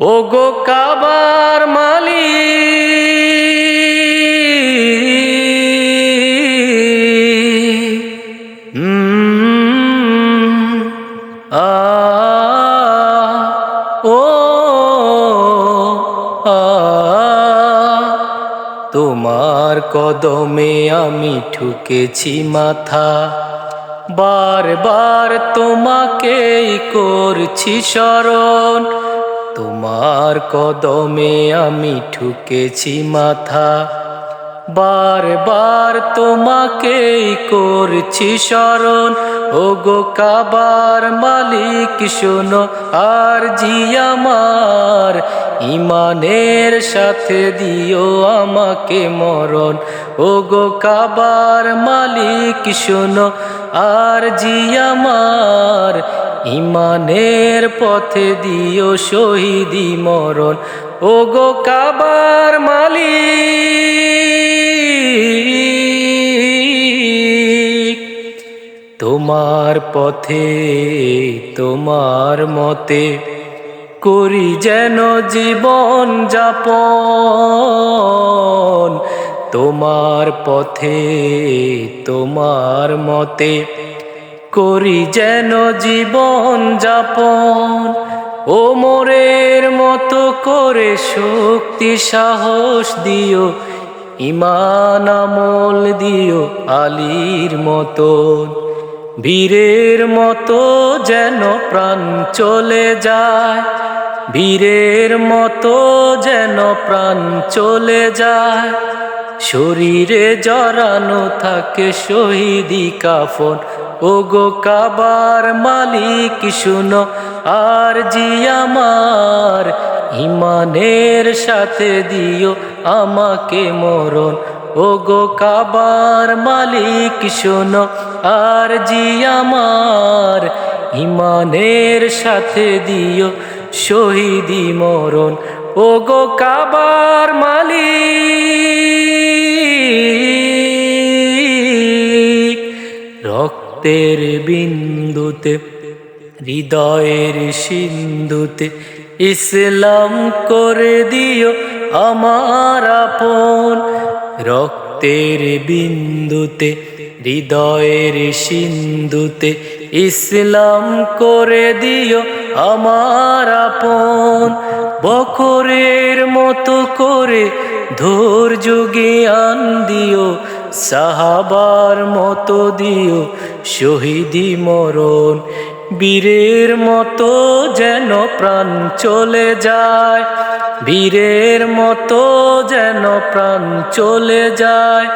ও গো কাবার মালি তোমার কদমে আমি ঠুকেছি মাথা বারবার তোমাকেই করছি স্মরণ তোমার কদমে আমি ঠুকেছি মাথা। বারবার তোমাকেই করছি স্মরণ। ও গো কাবার মালিক, শোনো আর জি আমার। ইমানের সাথে দিও আমাকে মরণ। ও গো কাবার মালিক, শোনো আর জি আমার। ইমানের পথে দিও শহীদি মরণ। ও গো কাবার মালিক, তোমার পথে, তোমার মতে করি যেন জীবন যাপন। তোমার পথে, তোমার মতে করি যেন জীবন যাপন। ও মোরের মতো করে শক্তি সাহস দিও, ইমান আমল দিও আলীর মতন। বীরের মতো যেন প্রাণ চলে যায়, বীরের মতো যেন প্রাণ চলে যায়। শরীরে জড়ানো থাকে শহীদি কাফন। ও গো কাবার মালিক, শুনো আর জি আমার। ইমানের সাথে দিও আমাকে মরণ। ও গো কাবার মালিক, শোনো আর জি আমার। ইমানের সাথে দিও শহীদি মরণ। ও গো কাবার মালিক। রক্তের বিন্দুতে, হৃদয়ের সিন্ধুতে ইসলাম করে দিও আমার আপন। রক্তের বিন্দুতে, হৃদয়ের সিন্ধুতে ইসলাম করে দিও আমার আপন। বকরের মতো করে ধৈর্য জ্ঞান দিও সাহাবার মতো দিও শহীদি মরণ। বীরের মতো যেন প্রাণ চলে যায়, বীরের মতো যেন প্রাণ চলে যায়।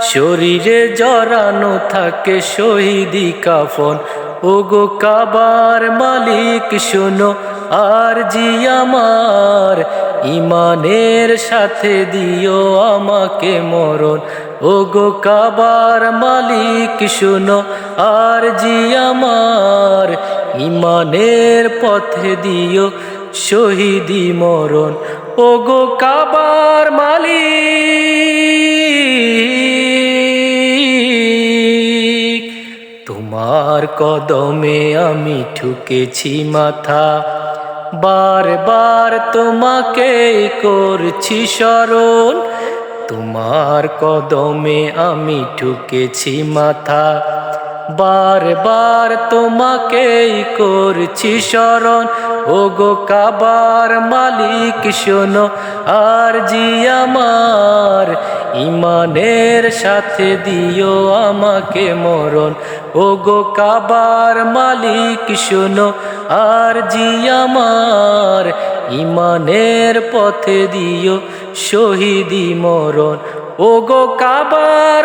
শরীরে জড়ানো থাকে শহীদি কাফন। ও গো কাবার মালিক, শোনো আর জি আমার ইমানের সাথে দিও আমাকে মরণ। ও গো কাবার মালিক, শোনো, আর জি আমার ইমানের পথে দিও শহীদি মরণ। ও গো কাবার মালিক, তোমার কদমে আমি ঠুকেছি মাথা। বারবার তোমাকে করছি স্মরণ। তোমার কদমে আমি ঠুকেছি মাথা। বারবার তোমাকেই করছি স্মরণ। ও গো কাবার মালিক, শোনো আর জি আমার। ইমানের সাথে দিও আমাকে মরণ। ও কাবার মালিক, শোনো আর জি আমার ইমানের পথে দিও শহীদি মরণ। ও গো কাবার